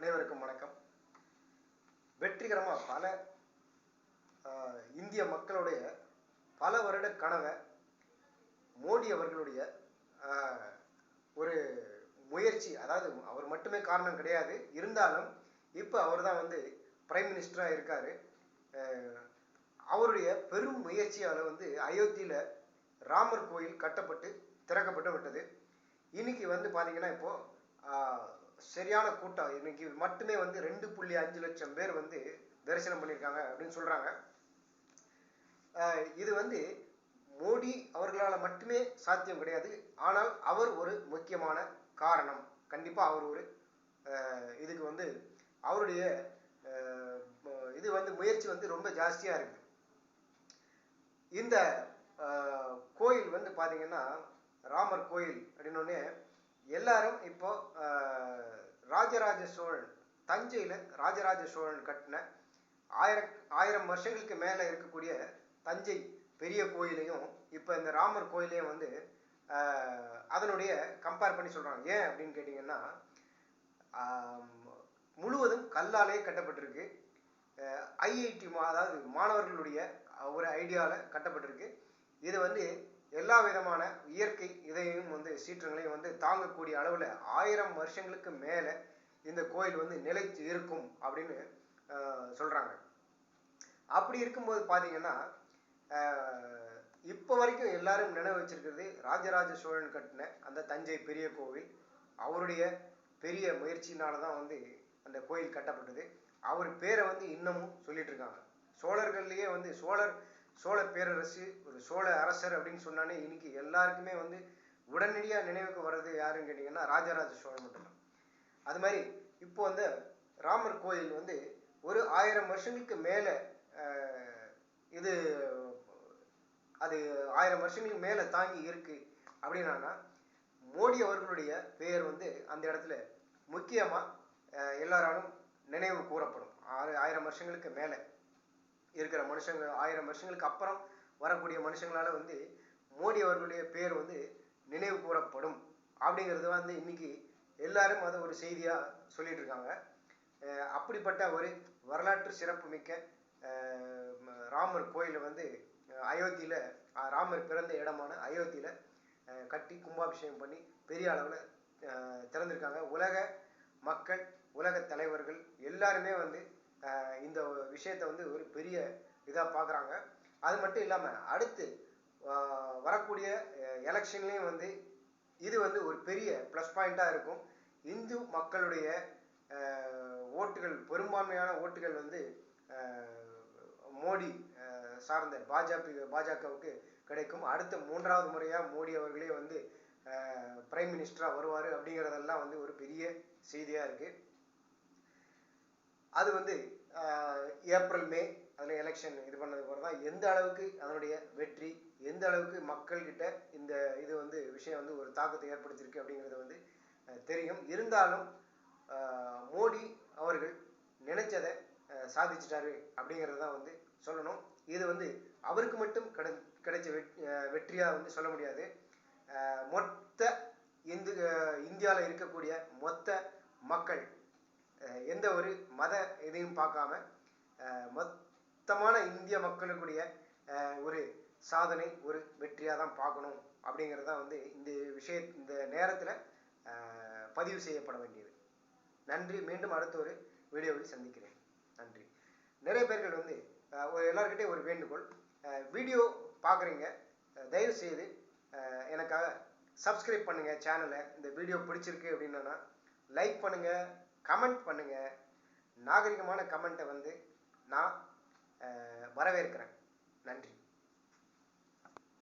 அனைவருக்கும் வணக்கம். வெற்றிகரமாக பல இந்திய மக்களுடைய பல வருட கனவை மோடி அவர்களுடைய ஒரு முயற்சி அதாவது அவர் மட்டுமே காரணம் கிடையாது. இருந்தாலும் இப்போ அவர் தான் வந்து பிரைம் மினிஸ்டராக இருக்கார். அவருடைய பெரும் முயற்சியால் வந்து அயோத்தியில் ராமர் கோயில் கட்டப்பட்டு திறக்கப்பட்டு விட்டது. இன்னைக்கு வந்து பார்த்தீங்கன்னா இப்போது சரியான கூட்டம். இன்னைக்கு மட்டுமே வந்து ரெண்டு புள்ளி அஞ்சு லட்சம் பேர் வந்து தரிசனம் பண்ணியிருக்காங்க அப்படின்னு சொல்றாங்க. இது வந்து மோடி அவர்களால் மட்டுமே சாத்தியம் கிடையாது. ஆனால் அவர் ஒரு முக்கியமான காரணம். கண்டிப்பாக அவர் ஒரு இதுக்கு வந்து அவருடைய இது வந்து முயற்சி வந்து ரொம்ப ஜாஸ்தியாக இருக்கு. இந்த கோயில் வந்து பார்த்தீங்கன்னா ராமர் கோயில் அப்படின்னோடனே எல்லாரும் இப்போ ராஜராஜ சோழன் தஞ்சையில் ராஜராஜ சோழன் கட்டின ஆயிரம் ஆயிரம் வருஷங்களுக்கு மேலே இருக்கக்கூடிய தஞ்சை பெரிய கோயிலையும் இப்போ இந்த ராமர் கோயிலையும் வந்து அதனுடைய கம்பேர் பண்ணி சொல்கிறாங்க ஏன் அப்படின்னு கேட்டிங்கன்னா முழுவதும் கல்லாலே கட்டப்பட்டிருக்கு. ஐஐடி அதாவது மாணவர்களுடைய ஒரு ஐடியாவில் கட்டப்பட்டிருக்கு. இது வந்து எல்லா விதமான இயற்கை இதையும் வந்து சீற்றங்களையும் வந்து தாங்கக்கூடிய அளவில் ஆயிரம் வருஷங்களுக்கு மேலே இந்த கோயில் வந்து நிலைத்து இருக்கும் அப்படின்னு சொல்கிறாங்க சொல்றாங்க. அப்படி இருக்கும்போது பார்த்தீங்கன்னா இப்போ வரைக்கும் எல்லாரும் நினைவு வச்சிருக்கிறது ராஜராஜ சோழன் கட்டின அந்த தஞ்சை பெரிய கோவில். அவருடைய பெரிய முயற்சியினால தான் வந்து அந்த கோயில் கட்டப்பட்டது. அவர் பேரை வந்து இன்னமும் சொல்லிட்டு இருக்காங்க. சோழர்கள்லேயே வந்து சோழர் சோழ பேரரசு ஒரு சோழ அரசர் அப்படின்னு சொன்னாலே இன்னைக்கு எல்லாருக்குமே வந்து உடனடியாக நினைவுக்கு வர்றது யாருன்னு கேட்டிங்கன்னா ராஜராஜ சோழன் மட்டும்தான். அது மாதிரி இப்போ அந்த ராமர் கோயில் வந்து ஒரு ஆயிரம் வருஷங்களுக்கு மேலே இது அது ஆயிரம் வருஷங்களுக்கு மேலே தாங்கி இருக்கு அப்படின்னா மோடி அவர்களுடைய பெயர் வந்து அந்த இடத்துல முக்கியமாக எல்லாராலும் நினைவு கூறப்படும். ஆறு ஆயிரம் வருஷங்களுக்கு மேலே. இருக்கிற மனுஷங்க ஆயிரம் வருஷங்களுக்கு அப்புறம் வரக்கூடிய மனுஷங்களால வந்து மோடி அவர்களுடைய பேர் வந்து நினைவு கூறப்படும். அப்படிங்கிறது வந்து இன்னைக்கு எல்லாரும் அதை ஒரு செய்தியாக சொல்லிட்டு இருக்காங்க. அப்படிப்பட்ட ஒரு வரலாற்று சிறப்புமிக்க ராமர் கோயில் வந்து அயோத்தியில் ராமர் பிறந்த இடமான அயோத்தியில் கட்டி கும்பாபிஷேகம் பண்ணி பெரிய அளவில் திறந்திருக்காங்க. உலக மக்கள் உலக தலைவர்கள் எல்லாருமே வந்து இந்த விஷயத்தை வந்து ஒரு பெரிய இதாக பார்க்குறாங்க அது மட்டும் இல்லாமல் அடுத்து வரக்கூடிய எலெக்ஷன்லேயும் வந்து இது வந்து ஒரு பெரிய ப்ளஸ் பாயிண்ட்டாக இருக்கும். இந்து மக்களுடைய ஓட்டுகள் பெரும்பான்மையான ஓட்டுகள் வந்து மோடி சார்ந்த பாஜக பாஜகவுக்கு கிடைக்கும். அடுத்த மூன்றாவது முறையாக மோடி அவர்களே வந்து பிரைம் மினிஸ்டராக வருவார் அப்படிங்கிறதெல்லாம் வந்து ஒரு பெரிய செய்தியாக இருக்குது அது வந்து ஏப்ரல் மே அதில் எலெக்ஷன் இது பண்ணது போல தான் எந்த அளவுக்கு அதனுடைய வெற்றி எந்த அளவுக்கு மக்கள்கிட்ட இந்த இது வந்து விஷயம் வந்து ஒரு தாக்கத்தை ஏற்படுத்தியிருக்கு அப்படிங்கிறது வந்து தெரியும். இருந்தாலும் மோடி அவர்கள் நினைச்சதை சாதிச்சிட்டாரு அப்படிங்கிறது தான் வந்து சொல்லணும். இது வந்து அவருக்கு மட்டும் கிடை கிடைச்ச வெட் வெற்றியாக வந்து சொல்ல முடியாது. மொத்த இந்து இந்தியாவில் இருக்கக்கூடிய மொத்த மக்கள் எந்த ஒரு மத இதையும் பார்க்காம மொத்தமான இந்திய மக்களுக்குடைய ஒரு சாதனை ஒரு வெற்றியாக தான் பார்க்கணும் அப்படிங்கிறது தான் வந்து இந்த விஷய இந்த நேரத்தில் பதிவு செய்யப்பட வேண்டியது. நன்றி. மீண்டும் அடுத்த ஒரு வீடியோவில் சந்திக்கிறேன். நன்றி. நிறைய பேர்கள் வந்து ஒரு எல்லார்கிட்டயும் ஒரு வேண்டுகோள் வீடியோ பார்க்குறீங்க தயவு செய்து எனக்காக சப்ஸ்கிரைப் பண்ணுங்க சேனலை இந்த வீடியோ பிடிச்சிருக்கு அப்படின்னா லைக் பண்ணுங்கள் கமெண்ட் பண்ணுங்க. நாகரிகமான கமெண்ட்டை வந்து நான் வரவேற்கிறேன். நன்றி.